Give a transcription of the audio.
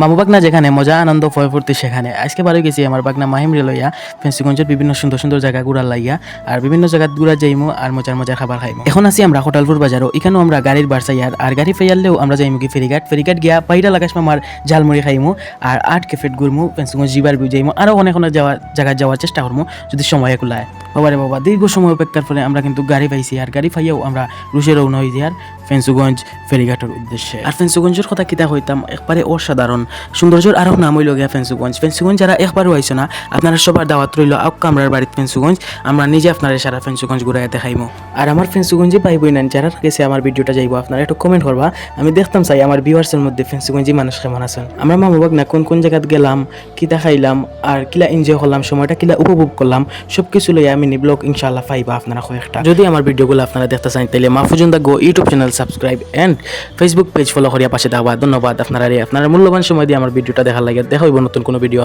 মামু বাগনা যেখানে, মজা, আনন্দ ভয় ফুর্তি সেখানে। আজকে বারো গেছি আমার বাগনা মাহিম লইয়া ফেন্সিগঞ্জের বিভিন্ন সুন্দর সুন্দর জায়গা ঘুরার লাইয়া আর বিভিন্ন জায়গা ঘুরা যাইমু আর মজার মজার খাবার খাইমু। এখন আছি আমরা হোটালপুর বাজারও, এখানেও আমরা গাড়ির বারসাইয়ার, আর গাড়ি ফেয়ারলেও আমরা যাইমু কি ফেরিঘাট। ফেরিঘাট গিয়া পাইরা লাগাস মামার ঝালমুড়ি খাইমু, আর আট কেফেট ঘুরমু, ফেন্সিগঞ্জ জিবার বিউ যাইমু আরও অনেক অনেক যাওয়ার জায়গা যাওয়ার চেষ্টা করব যদি সময় কুলায় বাবারে বাবা, দীর্ঘ সময় অপেক্ষার ফলে আমরা কিন্তু গাড়ি পাইছি, আর গাড়ি পাইয়াও আমরা রুশে রওনা হয়ে যাই আর ফেন্সুগঞ্জ ফেরিঘাটের উদ্দেশ্যে। আর ফেন্সুগঞ্জের কথা কিতা হইতাম একবারে অসাধারণ সৌন্দর্যের আরও নাম হইল গিয়া ফেন্সুগঞ্জ। ফেন্সুগঞ্জ যারা একবারও আইসো না, আপনারা সবার দাওয়াত রইল আউক কামরার বাড়িতে ফেন্সুগঞ্জ। আমরা নিজে আপনারা সারা ফেন্সুগঞ্জ ঘুরাই দেখাইমু। আর আমার ফেন্সুগঞ্জে পাইবই না যারা গেছে আমার ভিডিওটা যাইবো, আপনারা একটু কমেন্ট করবা। আমি দেখতাম চাই আমার ভিউয়ার্সের মধ্যে ফেন্সুগঞ্জি মানুষ কেমন আছেন। আমরা মামু বাগ না, কোন কোন জায়গাত গেলাম, কিতা খাইলাম, আর কিলা এনজয় করলাম, সময়টা কিলা উপভোগ করলাম সব কিছু লইয়া আমি ব্লগ ইনশাল্লাহ পাইবা আপনারা কয়েকটা। যদি আমার ভিডিওগুলো আপনারা দেখতে চান তাহলে মাহফুজুন দা গো YouTube channel subscribe and Facebook page follow করিয়া পাশে থাকবা। ধন্যবাদ। আপনারা আপনার মূল্যবান সময় দিয়ে আমার ভিডিওটা দেখার লাগে। দেখা হইব নতুন কোনো ভিডিও